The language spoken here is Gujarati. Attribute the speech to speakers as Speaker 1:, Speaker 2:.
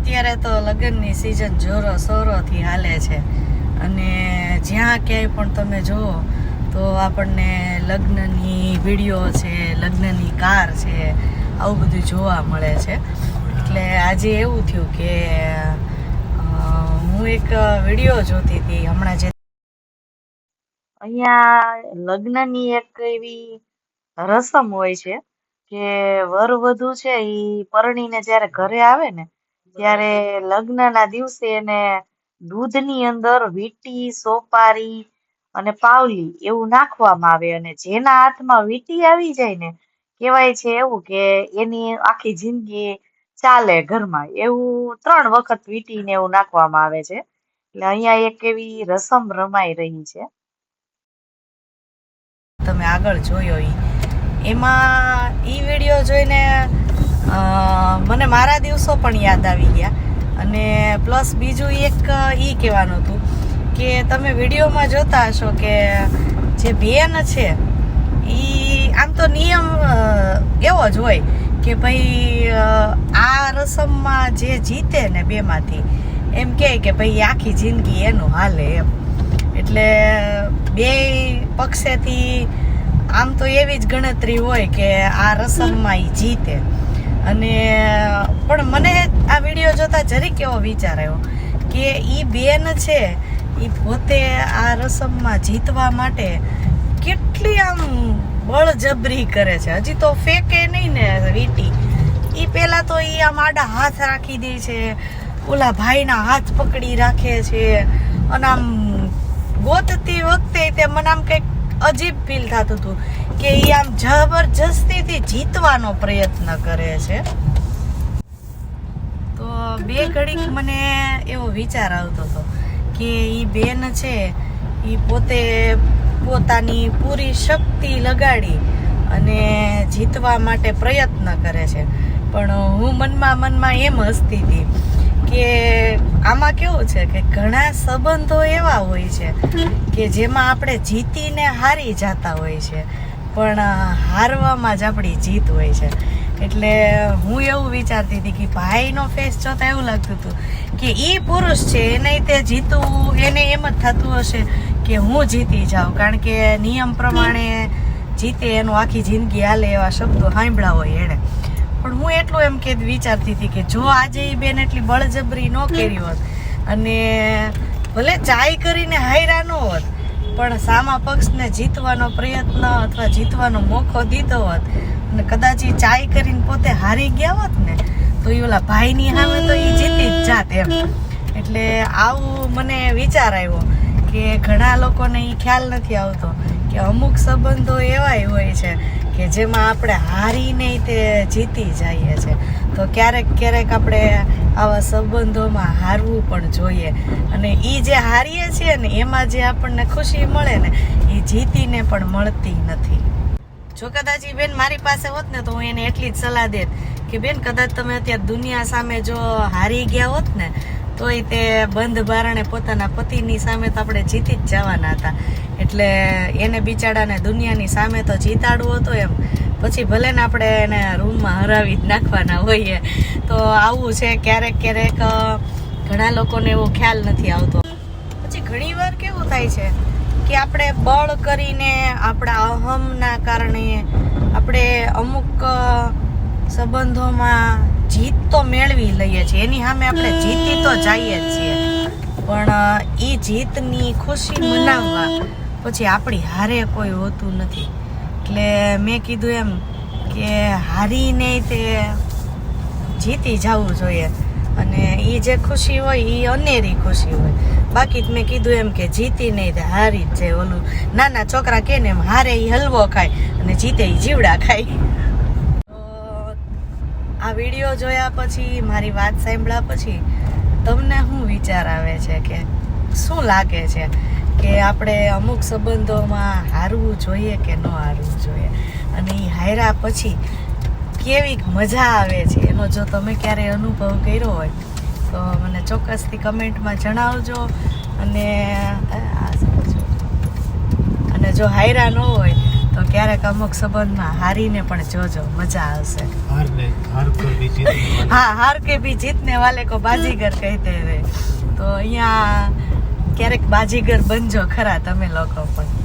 Speaker 1: અત્યારે તો લગ્નની સિઝન જોરો સોરોથી હાલે છે. અને જ્યાં ક્યાંય પણ તમે જુઓ, તો આપણને લગ્નની વીડિયો છે, લગ્નની કાર છે, આવું બધું જોવા મળે છે. એટલે આજે એવું થયું કે હું એક વીડિયો જોતી હતી હમણાં જે અહીંયા લગ્નની એક એવી રસમ હોય છે, કે વર વધુ છે એ પરણીને જ્યારે ઘરે આવે ને ત્યારે લગ્નના દિવસે એને દૂધની અંદર વીટી સોપારી અને પાવલી એવું નાખવામાં આવે અને જેના હાથમાં વીટી આવી જાય ને કહેવાય છે એવું કે એની આખી જિંદગી ચાલે ઘરમાં. એવું ત્રણ વખત વીટીને એવું નાખવામાં આવે છે. એટલે અહીંયા એક એવી રસમ રમાઈ રહી છે. તમે આગળ જોયો એમાં ઈ વીડિયો જોઈને મને મારા દિવસો પણ યાદ આવી ગયા. અને પ્લસ બીજું એક એ કહેવાનું હતું કે તમે વિડીયોમાં જોતા હશો કે જે બેન છે એ આમ તો નિયમ એવો જ હોય કે ભાઈ આ રસમમાં જે જીતે ને બેમાંથી, એમ કહે કે ભાઈ, આખી જિંદગી એનું હાલે એમ. એટલે બે પક્ષેથી આમ તો એવી જ ગણતરી હોય કે આ રસમમાં એ જીતે. અને, પણ મને આ વીડિયો જોતા જરીક એવો વિચાર આવ્યો કે એ બેન છે એ પોતે આ રસમમાં જીતવા માટે કેટલી આમ બળજબરી કરે છે. હજી તો ફેંકે નહીં ને વીટી. એ પહેલાં તો એ આમ આડા હાથ રાખી દે છે, ઓલા ભાઈના હાથ પકડી રાખે છે, અને આમ ગોતતી વખતે તે મને આમ કંઈક અજીબ ફીલ થતું હતું કે એ આમ જબરજસ્તીથી જીતવાનો પ્રયત્ન કરે છે. તો બે ઘડીક મને એવો વિચાર આવતો હતો કે એ બેન છે એ પોતે પોતાની પૂરી શક્તિ લગાડી અને જીતવા માટે પ્રયત્ન કરે છે. પણ હું મનમાં મનમાં એમ હસતી હતી કે આમાં કેવું છે કે ઘણા સંબંધો એવા હોય છે કે જેમાં આપણે જીતીને હારી જતા હોય છે, પણ હારવામાં જ આપણી જીત હોય છે. એટલે હું એવું વિચારતી હતી કે ભાઈનો ફેસ જોતા એવું લાગતું હતું કે એ પુરુષ છે, એને તે જીતવું, એને એમ જ થતું હશે કે હું જીતી જાઉં. કારણ કે નિયમ પ્રમાણે જીતે એનું આખી જિંદગી હાલે એવા શબ્દો સાંભળ્યા હોય એણે. પણ હું એટલું એમ કે વિચારતી હતી કે જો આજે એ બેન એટલી બળજબરી ન કરી હોત અને ભલે ચાય કરીને હાયરા ન હોત પણ સામા પક્ષને જીતવાનો પ્રયત્ન અથવા જીતવાનો મોકો દીધો હોત અને કદાચ એ ચાય કરીને પોતે હારી ગયા હોત ને તો એ ઓલા ભાઈની સામે તો એ જીતી જ જાત એમ. એટલે આવું મને વિચાર આવ્યો કે ઘણા લોકોને એ ખ્યાલ નથી આવતો કે અમુક સંબંધો એવાય હોય છે કે જેમાં આપણે હારીને તે જીતી જઈએ છે. તો ક્યારેક ક્યારેક આપણે આવા સંબંધોમાં હારવું પણ જોઈએ. અને એ જે હારીએ છીએ ને, એમાં જે આપણને ખુશી મળે ને એ જીતીને પણ મળતી નથી. જો કદાચ એ બેન મારી પાસે હોત ને, તો હું એને એટલી જ સલાહ દેત કે, બેન, કદાચ તમે અત્યારે દુનિયા સામે જો હારી ગયા હોત ને તોય તે બંધ બારણે પોતાના પતિની સામે તો આપણે જીતી જ જવાના હતા. એટલે એને બિચારાને દુનિયાની સામે તો જીતાડવો હતો એમ. પછી ભલે ને આપણે એને રૂમમાં હરાવી જ નાખવાના હોઈએ, તો આવું છે ક્યારેક ક્યારેક ઘણા લોકોને એવો ખ્યાલ નથી આવતો. પછી ઘણી વાર કેવું થાય છે કે આપણે બળ કરીને આપણા અહમના કારણે આપણે અમુક સંબંધોમાં જીત તો મેળવી લઈએ છીએ. એની સામે આપણે જીતી તો જઈએ જ છીએ. પણ એ જીતની ખુશી મનાવવા પછી આપણી હારે કોઈ હોતું નથી. એટલે મેં કીધું એમ કે હારીને તે જીતી જવું જોઈએ. અને એ જે ખુશી હોય એ અનેરી ખુશી હોય. બાકી મેં કીધું એમ કે જીતી નહીં તે હારી જ છે ઓલું. નાના છોકરા કે ને એમ હારે એ હલવો ખાય અને જીતે એ જીવડા ખાય. આ વીડિયો જોયા પછી, મારી વાત સાંભળ્યા પછી, તમને શું વિચાર આવે છે કે શું લાગે છે? કે આપણે અમુક સંબંધોમાં હારવું જોઈએ કે ન હારવું જોઈએ. અને એ હાર્યા પછી કેવી મજા આવે છે એનો જો તમે ક્યારેય અનુભવ કર્યો હોય તો મને ચોક્કસથી કમેન્ટમાં જણાવજો. અને અને જો હાયરા ન હોય તો ક્યારેક અમુક સંબંધમાં હારીને પણ જોજો મજા આવશે. હા હાર કે ભી જીતને વાલે કો બાજીગર કહેતે રહે તો અહીંયા ક્યારેક બાજીગર બનજો ખરા તમે લોકો પણ.